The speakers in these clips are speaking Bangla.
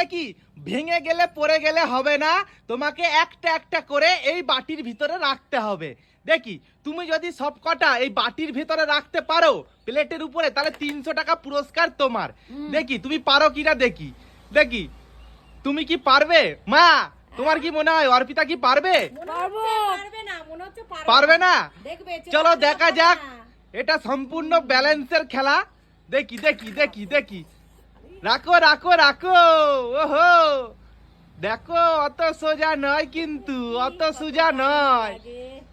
দেখি ভেঙে গেলে পড়ে গেলে হবে না? তোমাকে একটা একটা করে এই বাটির ভিতরে রাখতে হবে। দেখি তুমি যদি সব কটা এই বাটির ভিতরে রাখতে পারো প্লেটের উপরে তাহলে তিনশো টাকা পুরস্কার তোমার। দেখি তুমি পারো কিনা দেখি। দেখি তুমি কি পারবে? মা তোমার কি মনে হয় অর্পিতা কি পারবে? পারবে। না মনে হচ্ছে পারবে না। দেখবে চলো দেখা যাক। এটা সম্পূর্ণ ব্যালেন্সের খেলা। দেখি দেখি দেখি দেখি। রাখো রাখো রাখো ওহো। দেখো অত সোজা নয় কিন্তু অত সোজা নয়।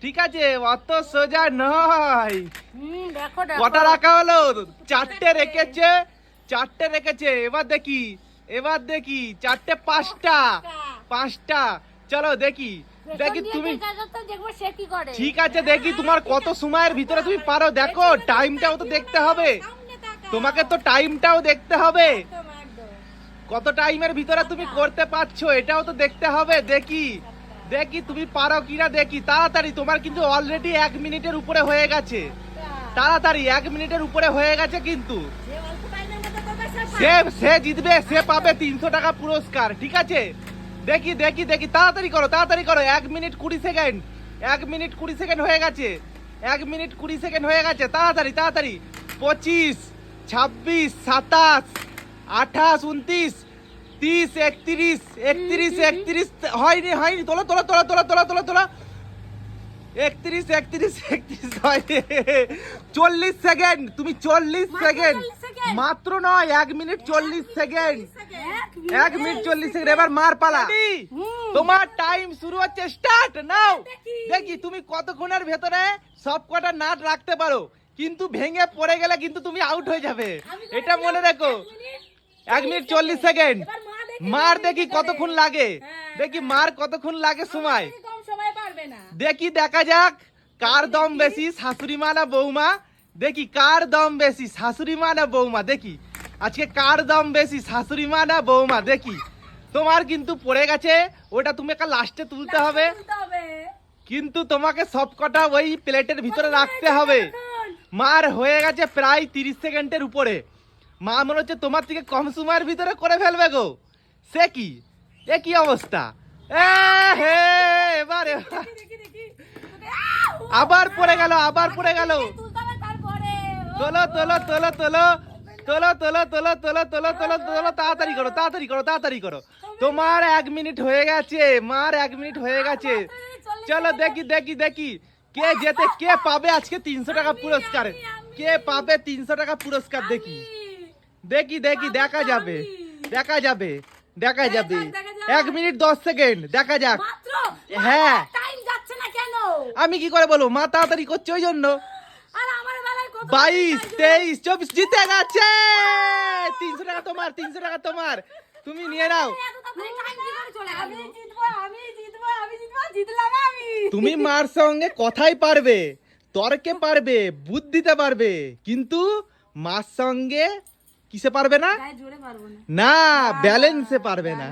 ঠিক আছে অত সোজা নয়। কটা রাখা হলো? চারটে রেখেছে চারটে রেখেছে। এবার দেখি এবার দেখি চারটে পাঁচটা। পাঁচটা। চলো দেখি। দেখি তুমি ঠিক আছে দেখি তোমার কত সময়ের ভিতরে। তুমি পারো দেখো টাইমটাও তো দেখতে হবে। তোমাকে তো টাইমটাও দেখতে হবে। কত টাইমের ভিতরে তুমি করতে পারছ এটাও তো দেখতে হবে দেখি। দেখি তুমি পারো কিনা দেখি। তাড়াতাড়ি তোমার কিন্তু অলরেডি এক মিনিটের উপরে হয়ে গেছে। তাড়াতাড়ি এক মিনিটের উপরে হয়ে গেছে কিন্তু। সে সে জিতবে সে পাবে তিনশো টাকা পুরস্কার ঠিক আছে? দেখি দেখি দেখি। তাড়াতাড়ি করো তাড়াতাড়ি করো। এক মিনিট কুড়ি সেকেন্ড এক মিনিট কুড়ি সেকেন্ড হয়ে গেছে। এক মিনিট কুড়ি সেকেন্ড হয়ে গেছে। তাড়াতাড়ি তাড়াতাড়ি। পঁচিশ। ছাব্বিশ সাতাশ আঠাশ উনত্রিশ তিরিশ একত্রিশ একত্রিশ একত্রিশ হয়নি হয়নি তোলো তোলো তোলো তোলো তোলো তোলো তোলো। একত্রিশ একত্রিশ একত্রিশ হয়নি। চল্লিশ সেকেন্ড তুমি চল্লিশ সেকেন্ড। মাত্র নয় এক মিনিট চল্লিশ সেকেন্ড। এক মিনিট চল্লিশ সেকেন্ড এবার মার পালা। তোমার টাইম শুরু হচ্ছে স্টার্ট নাও। দেখি। তুমি কতক্ষণের ভেতরে সব কটা নাট রাখতে পারো। কিন্তু ভেঙে পড়ে গেলে কিন্তু তুমি আউট হয়ে যাবে। এটা মনে রাখো। এক মিনিট চল্লিশ সেকেন্ড। মার দেখি কতক্ষণ লাগে। দেখি মার কতক্ষণ লাগে সময়। দেখি দেখা যাক কার দম বেশি শাশুড়ি মা না বৌমা? দেখি কার দম বেশি শাশুড়ি মা না বৌমা? দেখি। আজকে কার দম বেশি শাশুড়ি মা না বৌমা? দেখি। তোমার কিন্তু পড়ে গেছে ওটা তুমি একটা লাস্টে তুলতে হবে। তুলতে হবে। কিন্তু তোমাকে সব কটা ওই প্লেটের ভিতরে রাখতে হবে। মার হয়ে গেছে প্রায় তিরিশ সেকেন্ডের উপরে। মা মনে হচ্ছে তোমার থেকে কম সময়ের ভিতরে করে ফেলবে গো। সে কি? এ কি অবস্থা? হে এবার এবার। আবার পড়ে গেল আবার পড়ে গেল। তোলো তোলো তোলো তোলো। তোলো তোলো তোলো তোলো তোলো তোলো তোলো তাড়াতাড়ি করো তাড়াতাড়ি করো তাড়াতাড়ি করো। তোমার এক মিনিট হয়ে গেছে মার এক মিনিট হয়ে গেছে। চলো দেখি দেখি দেখি। কে যেতে কে পাবে আজকে তিনশো টাকা পুরস্কার? কে পাবে তিনশো টাকা পুরস্কার? দেখি। দেখি দেখি দেখা যাবে। দেখা যাবে দেখা যাবে। এক মিনিট দশ সেকেন্ড দেখা যাক। হ্যাঁ। টাইম যাচ্ছে না কেন? আমি কি করে বলব? মা তাড়াতাড়ি করছে ওই জন্য। আর আমার বেলায় কত বাইশ তেইশ চব্বিশ জিতে গেছে! তিনশো টাকা তোমার তিনশো টাকা তোমার। তুমি নিয়ে নাও? আমি জিতবো আমি জিতবো আমি জিতবো জিতলাম তুমি মার সঙ্গে কথাই পারবে তর্কে পারবে বুদ্ধিতে পারবে কিন্তু মার সঙ্গে কিসে পারবে না? না। ব্যালেন্সে পারবে না।